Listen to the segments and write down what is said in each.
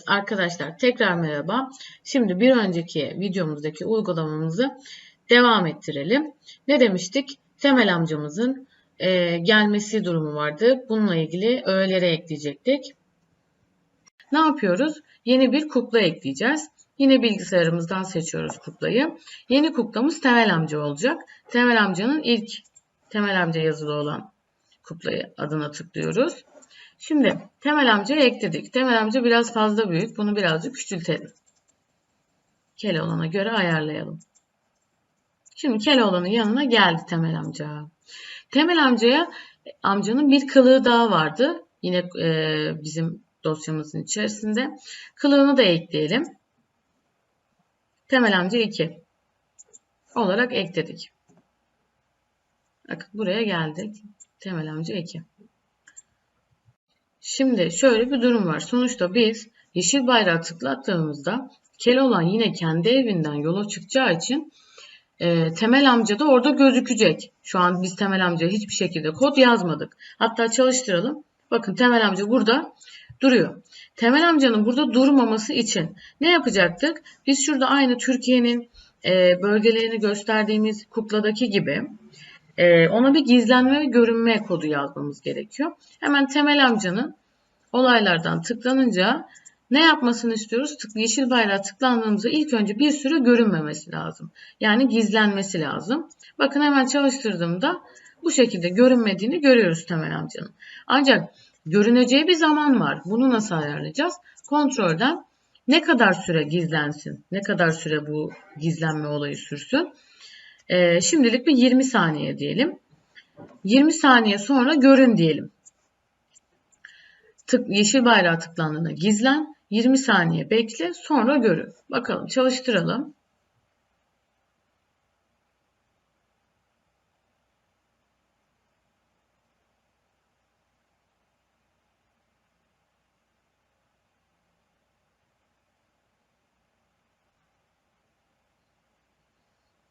Evet arkadaşlar tekrar merhaba. Şimdi bir önceki videomuzdaki uygulamamızı devam ettirelim. Ne demiştik? Temel amcamızın e, gelmesi durumu vardı. Bununla ilgili öğelere ekleyecektik. Ne yapıyoruz? Yeni bir kukla ekleyeceğiz. Yine bilgisayarımızdan seçiyoruz kuklayı. Yeni kuklamız Temel amca olacak. Temel amcanın ilk Temel amca yazılı olan kuklayı adına tıklıyoruz. Şimdi Temel amcayı ekledik. Temel amca biraz fazla büyük. Bunu birazcık küçültelim. Keloğlan'a göre ayarlayalım. Şimdi Keloğlan'ın yanına geldi Temel amca. Temel amcaya amcanın bir kılığı daha vardı. Yine e, bizim dosyamızın içerisinde. Kılığını da ekleyelim. Temel amca 2 olarak ekledik. Bakın buraya geldik. Temel amca 2. Şimdi şöyle bir durum var. Sonuçta biz yeşil bayrağı tıklattığımızda Keloğlan yine kendi evinden yola çıkacağı için e, Temel amca da orada gözükecek. Şu an biz Temel amca hiçbir şekilde kod yazmadık. Hatta çalıştıralım. Bakın Temel amca burada duruyor. Temel amcanın burada durmaması için ne yapacaktık? Biz şurada aynı Türkiye'nin e, bölgelerini gösterdiğimiz kukladaki gibi e, ona bir gizlenme ve görünme kodu yazmamız gerekiyor. Hemen Temel amcanın olaylardan tıklanınca ne yapmasını istiyoruz? Tık, yeşil bayrağı tıklandığımızda ilk önce bir süre görünmemesi lazım. Yani gizlenmesi lazım. Bakın hemen çalıştırdığımda bu şekilde görünmediğini görüyoruz Temel amcanın. Ancak görüneceği bir zaman var. Bunu nasıl ayarlayacağız? Kontrolden ne kadar süre gizlensin? Ne kadar süre bu gizlenme olayı sürsün? Ee, şimdilik bir 20 saniye diyelim. 20 saniye sonra görün diyelim tık, yeşil bayrağı tıklandığında gizlen, 20 saniye bekle, sonra görün. Bakalım çalıştıralım.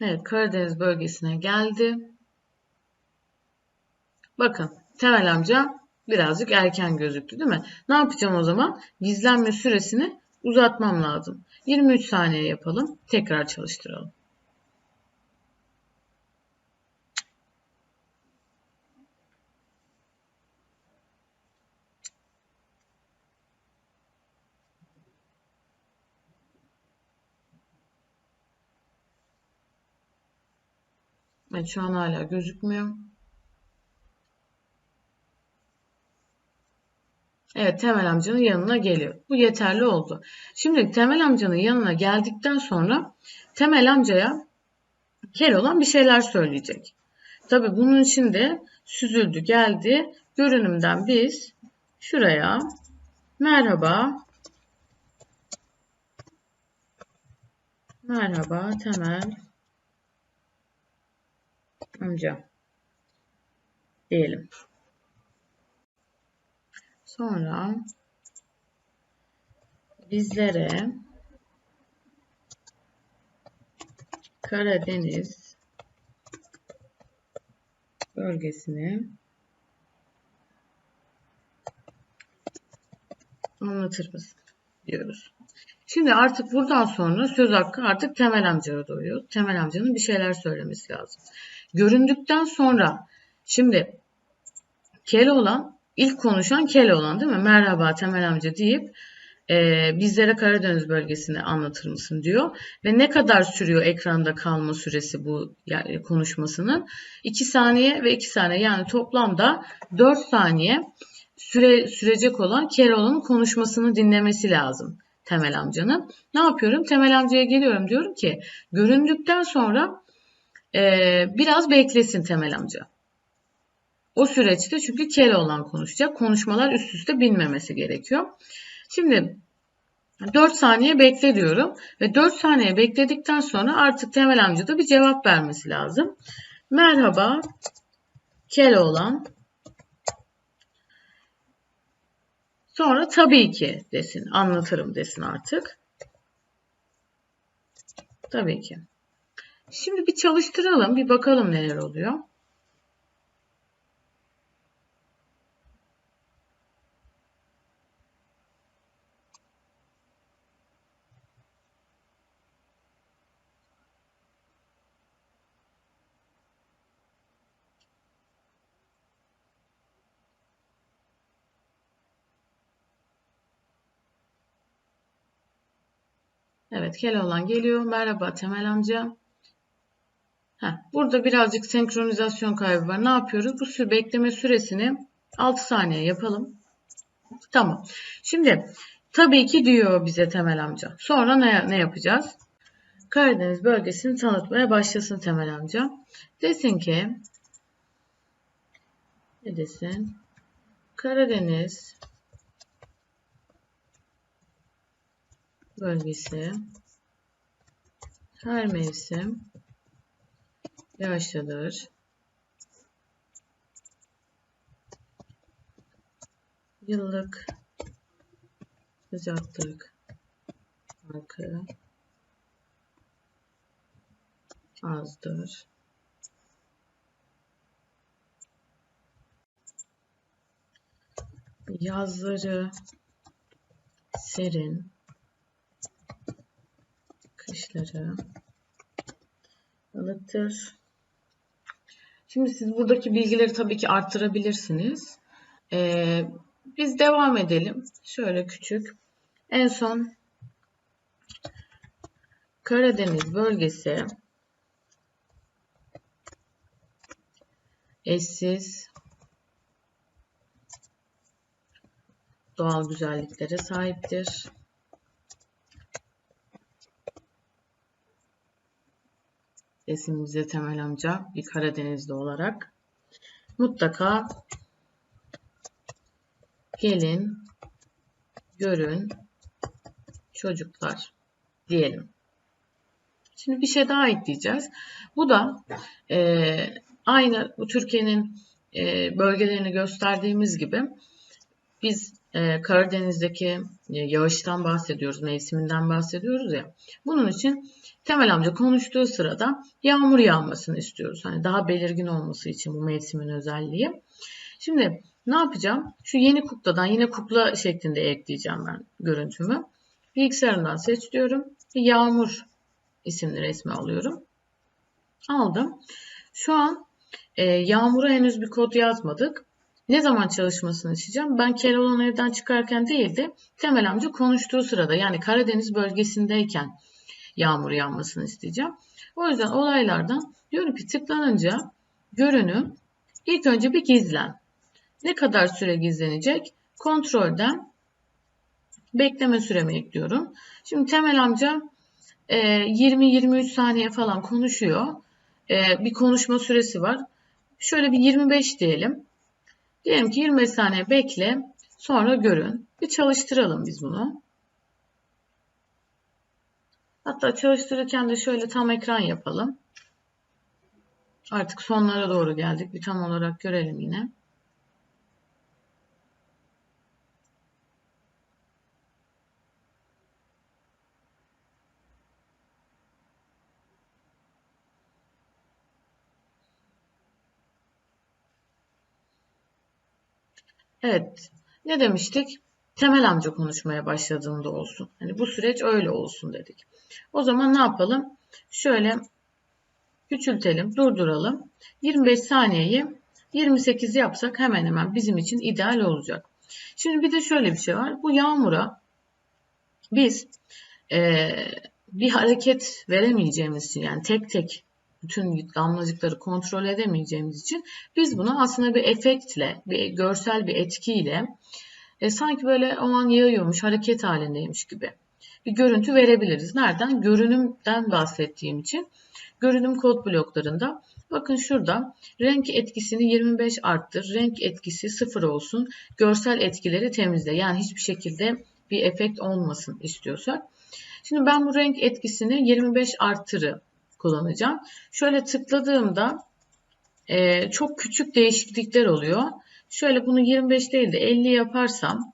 Evet Karadeniz bölgesine geldi. Bakın Temel amca birazcık erken gözüktü değil mi? Ne yapacağım o zaman? Gizlenme süresini uzatmam lazım. 23 saniye yapalım. Tekrar çalıştıralım. Evet şu an hala gözükmüyor. Evet Temel amcanın yanına geliyor. Bu yeterli oldu. Şimdi Temel amcanın yanına geldikten sonra Temel amcaya olan bir şeyler söyleyecek. Tabi bunun için de süzüldü geldi. Görünümden biz şuraya merhaba merhaba Temel amca diyelim. Sonra bizlere Karadeniz bölgesini anlatır mısın diyoruz. Şimdi artık buradan sonra söz hakkı artık Temel amcaya doğuyor. Temel amcanın bir şeyler söylemesi lazım. Göründükten sonra şimdi Keloğlan ilk konuşan Keloğlan değil mi? Merhaba Temel amca deyip e, bizlere Karadeniz bölgesini anlatır mısın diyor. Ve ne kadar sürüyor ekranda kalma süresi bu yani konuşmasının? 2 saniye ve 2 saniye yani toplamda 4 saniye süre sürecek olan Keloğlan'ın konuşmasını dinlemesi lazım Temel amcanın. Ne yapıyorum? Temel amcaya geliyorum diyorum ki göründükten sonra e, biraz beklesin Temel amca. O süreçte çünkü kele olan konuşacak. Konuşmalar üst üste binmemesi gerekiyor. Şimdi 4 saniye bekle diyorum. Ve 4 saniye bekledikten sonra artık Temel amca da bir cevap vermesi lazım. Merhaba olan. Sonra tabii ki desin. Anlatırım desin artık. Tabii ki. Şimdi bir çalıştıralım. Bir bakalım neler oluyor. Evet Keloğlan geliyor. Merhaba Temel amca. Heh, burada birazcık senkronizasyon kaybı var. Ne yapıyoruz? Bu süre bekleme süresini 6 saniye yapalım. Tamam. Şimdi tabii ki diyor bize Temel amca. Sonra ne, ne yapacağız? Karadeniz bölgesini tanıtmaya başlasın Temel amca. Desin ki ne desin? Karadeniz bölgesi her mevsim yağışlıdır. Yıllık sıcaklık farkı azdır. Yazları serin, kışları ılıktır. Şimdi siz buradaki bilgileri tabii ki arttırabilirsiniz. Ee, biz devam edelim. Şöyle küçük. En son Karadeniz bölgesi eşsiz doğal güzelliklere sahiptir. Resimimize Temel amca bir Karadenizli olarak mutlaka gelin, görün, çocuklar diyelim. Şimdi bir şey daha ekleyeceğiz. Bu da e, aynı bu Türkiye'nin e, bölgelerini gösterdiğimiz gibi biz e, Karadeniz'deki e, yağıştan bahsediyoruz, mevsiminden bahsediyoruz ya. Bunun için Temel amca konuştuğu sırada yağmur yağmasını istiyoruz. Hani daha belirgin olması için bu mevsimin özelliği. Şimdi ne yapacağım? Şu yeni kukladan yine kukla şeklinde ekleyeceğim ben görüntümü. Bilgisayarından seç diyorum. Yağmur isimli resmi alıyorum. Aldım. Şu an e, Yağmur'a henüz bir kod yazmadık. Ne zaman çalışmasını isteyeceğim? Ben Keloğlan evden çıkarken değil de Temel amca konuştuğu sırada yani Karadeniz bölgesindeyken yağmur yağmasını isteyeceğim. O yüzden olaylardan diyorum ki tıklanınca görünüm ilk önce bir gizlen. Ne kadar süre gizlenecek? Kontrolden bekleme süremi ekliyorum. Şimdi Temel amca 20-23 e, saniye falan konuşuyor. E, bir konuşma süresi var. Şöyle bir 25 diyelim. Diyelim ki 25 saniye bekle. Sonra görün. Bir çalıştıralım biz bunu. Hatta çalıştırırken de şöyle tam ekran yapalım. Artık sonlara doğru geldik. Bir tam olarak görelim yine. Evet. Ne demiştik? Temel amca konuşmaya başladığında olsun. Hani bu süreç öyle olsun dedik. O zaman ne yapalım? Şöyle küçültelim, durduralım. 25 saniyeyi 28 yapsak hemen hemen bizim için ideal olacak. Şimdi bir de şöyle bir şey var. Bu yağmura biz e, bir hareket veremeyeceğimiz için yani tek tek bütün damlacıkları kontrol edemeyeceğimiz için biz bunu aslında bir efektle, bir görsel bir etkiyle e, sanki böyle o an yağıyormuş, hareket halindeymiş gibi bir görüntü verebiliriz. Nereden? Görünümden bahsettiğim için. Görünüm kod bloklarında bakın şurada renk etkisini 25 arttır. Renk etkisi 0 olsun. Görsel etkileri temizle. Yani hiçbir şekilde bir efekt olmasın istiyorsak. Şimdi ben bu renk etkisini 25 arttırı kullanacağım. Şöyle tıkladığımda e, çok küçük değişiklikler oluyor. Şöyle bunu 25 değil de 50 yaparsam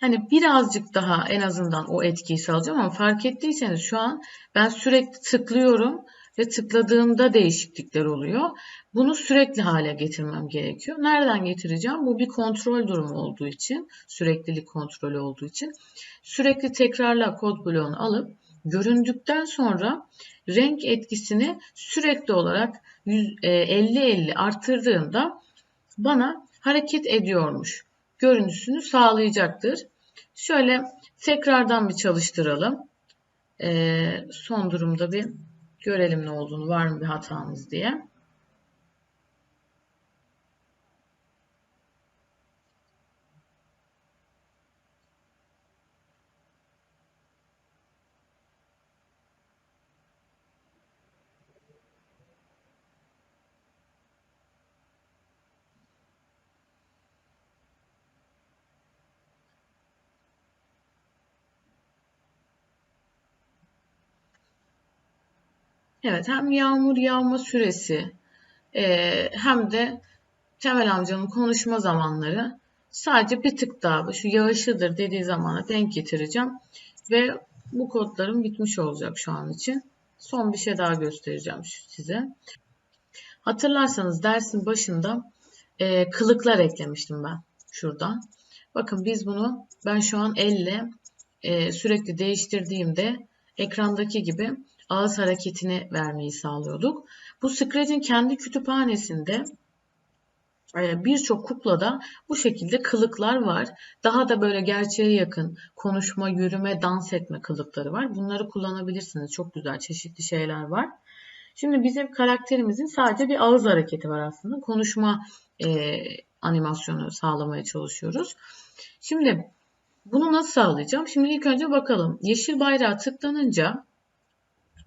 hani birazcık daha en azından o etkiyi sağlayacağım ama fark ettiyseniz şu an ben sürekli tıklıyorum ve tıkladığımda değişiklikler oluyor. Bunu sürekli hale getirmem gerekiyor. Nereden getireceğim? Bu bir kontrol durumu olduğu için, süreklilik kontrolü olduğu için sürekli tekrarla kod bloğunu alıp göründükten sonra renk etkisini sürekli olarak 50-50 e, arttırdığımda bana hareket ediyormuş görüntüsünü sağlayacaktır. Şöyle tekrardan bir çalıştıralım. Ee, son durumda bir görelim ne olduğunu var mı bir hatamız diye. Evet hem yağmur yağma süresi e, hem de Temel amcanın konuşma zamanları sadece bir tık daha şu yağışıdır dediği zamana denk getireceğim. Ve bu kodlarım bitmiş olacak şu an için. Son bir şey daha göstereceğim size. Hatırlarsanız dersin başında e, kılıklar eklemiştim ben şurada. Bakın biz bunu ben şu an elle e, sürekli değiştirdiğimde ekrandaki gibi ağız hareketini vermeyi sağlıyorduk. Bu Scratch'in kendi kütüphanesinde e, birçok kuklada bu şekilde kılıklar var. Daha da böyle gerçeğe yakın konuşma, yürüme, dans etme kılıkları var. Bunları kullanabilirsiniz. Çok güzel çeşitli şeyler var. Şimdi bizim karakterimizin sadece bir ağız hareketi var aslında. Konuşma e, animasyonu sağlamaya çalışıyoruz. Şimdi bunu nasıl sağlayacağım? Şimdi ilk önce bakalım. Yeşil bayrağı tıklanınca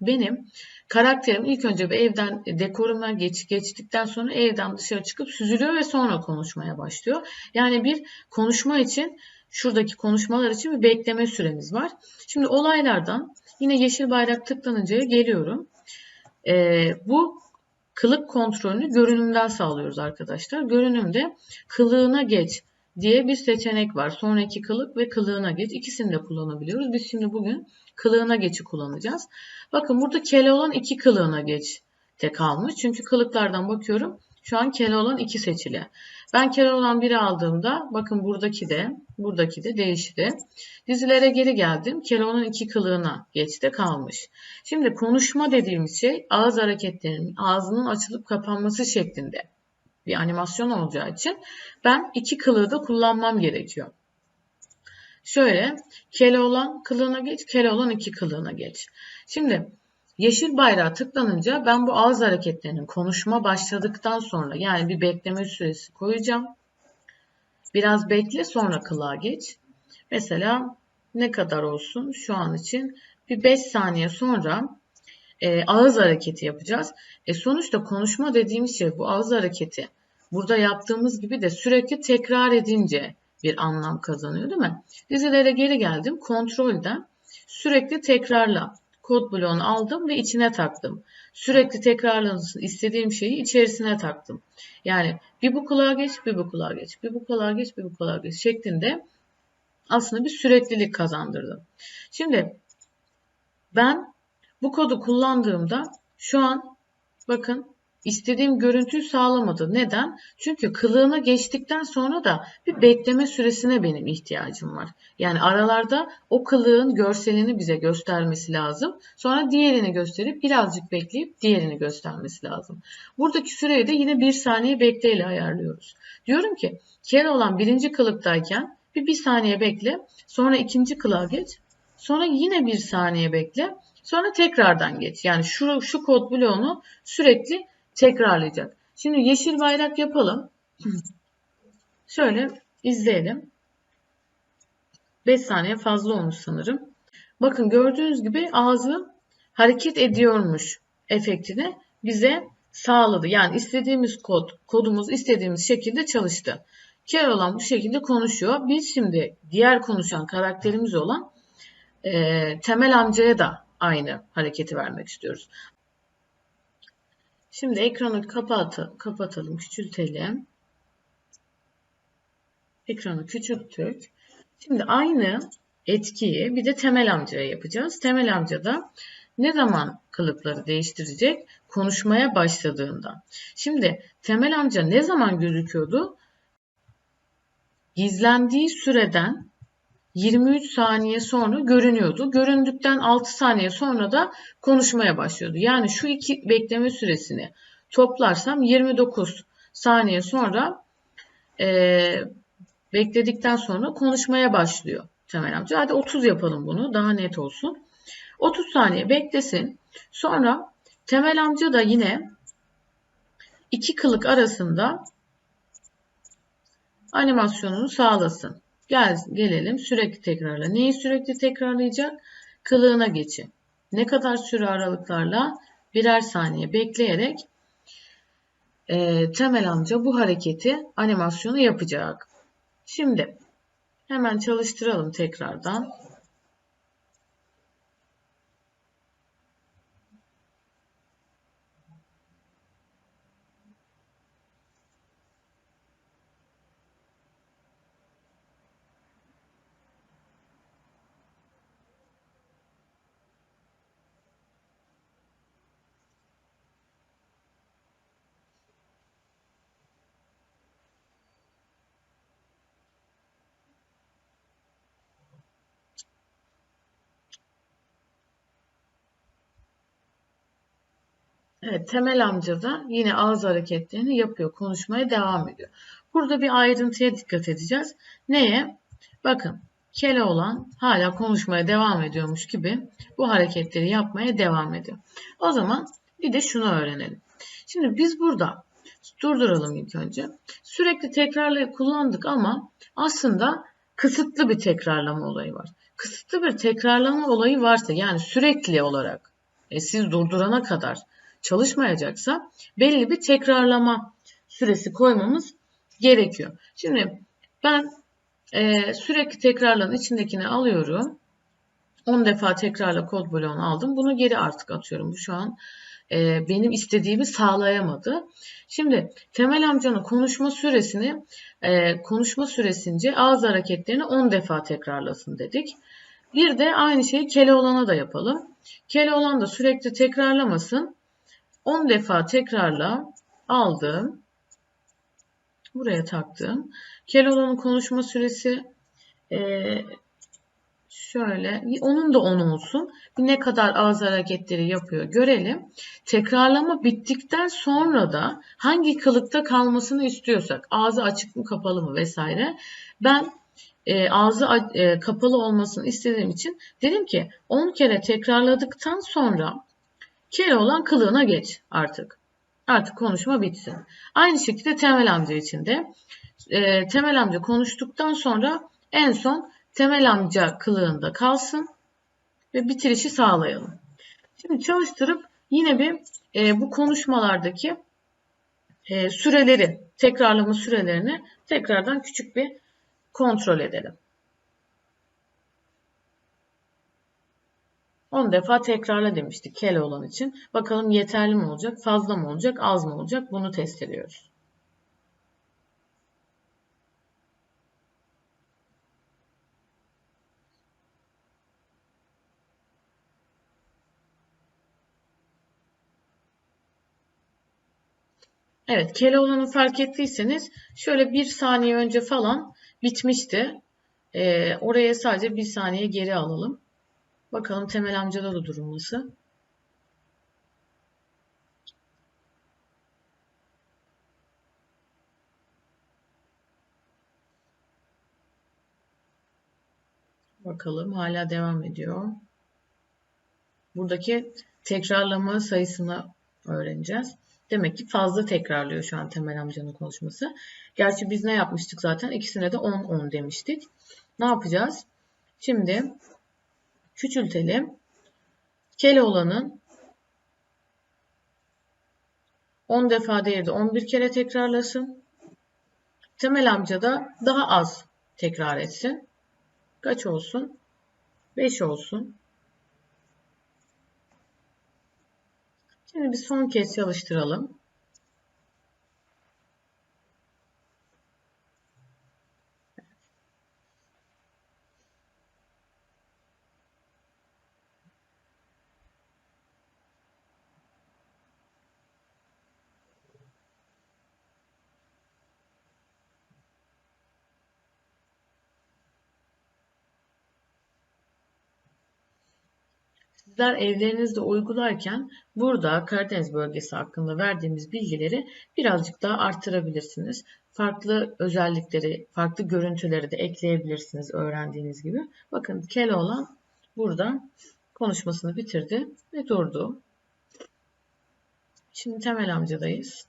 benim karakterim ilk önce bir evden dekoruma geç, geçtikten sonra evden dışarı çıkıp süzülüyor ve sonra konuşmaya başlıyor. Yani bir konuşma için şuradaki konuşmalar için bir bekleme süremiz var. Şimdi olaylardan yine yeşil bayrak tıklanıncaya geliyorum. Ee, bu kılık kontrolünü görünümden sağlıyoruz arkadaşlar. Görünümde kılığına geç diye bir seçenek var. Sonraki kılık ve kılığına geç. İkisini de kullanabiliyoruz. Biz şimdi bugün kılığına geçi kullanacağız. Bakın burada kele olan iki kılığına geç de kalmış. Çünkü kılıklardan bakıyorum. Şu an kele olan iki seçili. Ben kele olan biri aldığımda bakın buradaki de buradaki de değişti. Dizilere geri geldim. Kele olan iki kılığına geçte kalmış. Şimdi konuşma dediğimiz şey ağız hareketlerinin ağzının açılıp kapanması şeklinde bir animasyon olacağı için ben iki kılığı da kullanmam gerekiyor. Şöyle kele olan kılığına geç, kele olan iki kılığına geç. Şimdi yeşil bayrağı tıklanınca ben bu ağız hareketlerinin konuşma başladıktan sonra yani bir bekleme süresi koyacağım. Biraz bekle sonra kılığa geç. Mesela ne kadar olsun şu an için bir 5 saniye sonra e, ağız hareketi yapacağız. E sonuçta konuşma dediğimiz şey bu ağız hareketi. Burada yaptığımız gibi de sürekli tekrar edince bir anlam kazanıyor değil mi? Dizilere geri geldim. Kontrolden sürekli tekrarla kod bloğunu aldım ve içine taktım. Sürekli tekrarlansın istediğim şeyi içerisine taktım. Yani bir bu kulağa geç, bir bu kulağa geç, bir bu kulağa geç, bir bu kulağa geç şeklinde aslında bir süreklilik kazandırdım. Şimdi ben bu kodu kullandığımda şu an bakın istediğim görüntüyü sağlamadı. Neden? Çünkü kılığına geçtikten sonra da bir bekleme süresine benim ihtiyacım var. Yani aralarda o kılığın görselini bize göstermesi lazım. Sonra diğerini gösterip birazcık bekleyip diğerini göstermesi lazım. Buradaki süreyi de yine bir saniye bekleyle ayarlıyoruz. Diyorum ki kere olan birinci kılıktayken bir bir saniye bekle. Sonra ikinci kılığa geç. Sonra yine bir saniye bekle. Sonra tekrardan geç. Yani şu, şu kod bloğunu sürekli tekrarlayacak. Şimdi yeşil bayrak yapalım. Şöyle izleyelim. 5 saniye fazla olmuş sanırım. Bakın gördüğünüz gibi ağzı hareket ediyormuş efektini bize sağladı. Yani istediğimiz kod, kodumuz istediğimiz şekilde çalıştı. Kere olan bu şekilde konuşuyor. Biz şimdi diğer konuşan karakterimiz olan e, Temel amcaya da aynı hareketi vermek istiyoruz. Şimdi ekranı kapat kapatalım, küçültelim. Ekranı küçülttük. Şimdi aynı etkiyi bir de temel amcaya yapacağız. Temel amca da ne zaman kılıkları değiştirecek? Konuşmaya başladığında. Şimdi temel amca ne zaman gözüküyordu? Gizlendiği süreden 23 saniye sonra görünüyordu. Göründükten 6 saniye sonra da konuşmaya başlıyordu. Yani şu iki bekleme süresini toplarsam 29 saniye sonra e, bekledikten sonra konuşmaya başlıyor. Temel amca. Hadi 30 yapalım bunu daha net olsun. 30 saniye beklesin. Sonra Temel amca da yine iki kılık arasında animasyonunu sağlasın. Gel, gelelim sürekli tekrarla. Neyi sürekli tekrarlayacak? Kılığına geçin. Ne kadar süre aralıklarla birer saniye bekleyerek e, Temel amca bu hareketi animasyonu yapacak. Şimdi hemen çalıştıralım tekrardan. Evet, Temel amca da yine ağız hareketlerini yapıyor. Konuşmaya devam ediyor. Burada bir ayrıntıya dikkat edeceğiz. Neye? Bakın Keloğlan hala konuşmaya devam ediyormuş gibi bu hareketleri yapmaya devam ediyor. O zaman bir de şunu öğrenelim. Şimdi biz burada durduralım ilk önce. Sürekli tekrarlayıp kullandık ama aslında kısıtlı bir tekrarlama olayı var. Kısıtlı bir tekrarlama olayı varsa yani sürekli olarak e, siz durdurana kadar çalışmayacaksa belli bir tekrarlama süresi koymamız gerekiyor. Şimdi ben e, sürekli tekrarlan içindekini alıyorum. 10 defa tekrarla kod bloğunu aldım. Bunu geri artık atıyorum. Bu şu an e, benim istediğimi sağlayamadı. Şimdi Temel amcanın konuşma süresini e, konuşma süresince ağız hareketlerini 10 defa tekrarlasın dedik. Bir de aynı şeyi Keloğlan'a da yapalım. Keloğlan da sürekli tekrarlamasın. 10 defa tekrarla aldım. Buraya taktım. Keloğlan'ın konuşma süresi e, şöyle onun da 10 olsun. Ne kadar ağız hareketleri yapıyor görelim. Tekrarlama bittikten sonra da hangi kılıkta kalmasını istiyorsak ağzı açık mı kapalı mı vesaire. Ben e, ağzı e, kapalı olmasını istediğim için dedim ki 10 kere tekrarladıktan sonra Keloğlan kılığına geç artık. Artık konuşma bitsin. Aynı şekilde Temel amca için de e, Temel amca konuştuktan sonra en son Temel amca kılığında kalsın ve bitirişi sağlayalım. Şimdi çalıştırıp yine bir e, bu konuşmalardaki e, süreleri, tekrarlama sürelerini tekrardan küçük bir kontrol edelim. 10 defa tekrarla demiştik Keloğlan için. Bakalım yeterli mi olacak, fazla mı olacak, az mı olacak bunu test ediyoruz. Evet, Keloğlan'ı fark ettiyseniz şöyle bir saniye önce falan bitmişti. Ee, oraya sadece bir saniye geri alalım. Bakalım Temel amcada da durum nasıl? Bakalım hala devam ediyor. Buradaki tekrarlama sayısını öğreneceğiz. Demek ki fazla tekrarlıyor şu an Temel amcanın konuşması. Gerçi biz ne yapmıştık zaten? İkisine de 10-10 demiştik. Ne yapacağız? Şimdi küçültelim. Keloğlan'ın 10 defa değil de 11 kere tekrarlasın. Temel amca da daha az tekrar etsin. Kaç olsun? 5 olsun. Şimdi bir son kez çalıştıralım. Sizler evlerinizde uygularken burada Karadeniz bölgesi hakkında verdiğimiz bilgileri birazcık daha artırabilirsiniz. farklı özellikleri, farklı görüntüleri de ekleyebilirsiniz öğrendiğiniz gibi. Bakın Keloğlan burada konuşmasını bitirdi ve durdu. Şimdi Temel amcadayız.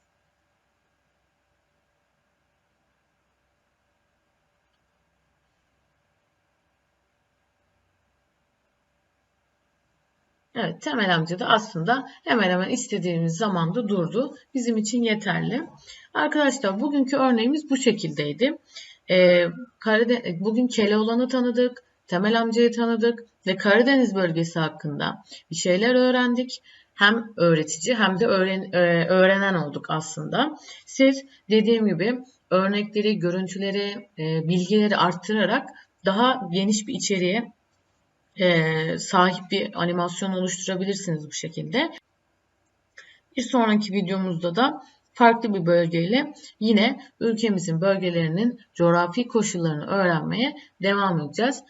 Evet Temel amca da aslında hemen hemen istediğimiz zamanda durdu. Bizim için yeterli. Arkadaşlar bugünkü örneğimiz bu şekildeydi. Ee, Karadeniz, bugün Keloğlan'ı tanıdık, Temel amcayı tanıdık ve Karadeniz bölgesi hakkında bir şeyler öğrendik. Hem öğretici hem de öğren, e, öğrenen olduk aslında. Siz dediğim gibi örnekleri, görüntüleri, e, bilgileri arttırarak daha geniş bir içeriğe e, sahip bir animasyon oluşturabilirsiniz bu şekilde. Bir sonraki videomuzda da farklı bir bölgeyle yine ülkemizin bölgelerinin coğrafi koşullarını öğrenmeye devam edeceğiz.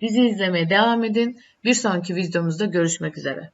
Bizi izlemeye devam edin. Bir sonraki videomuzda görüşmek üzere.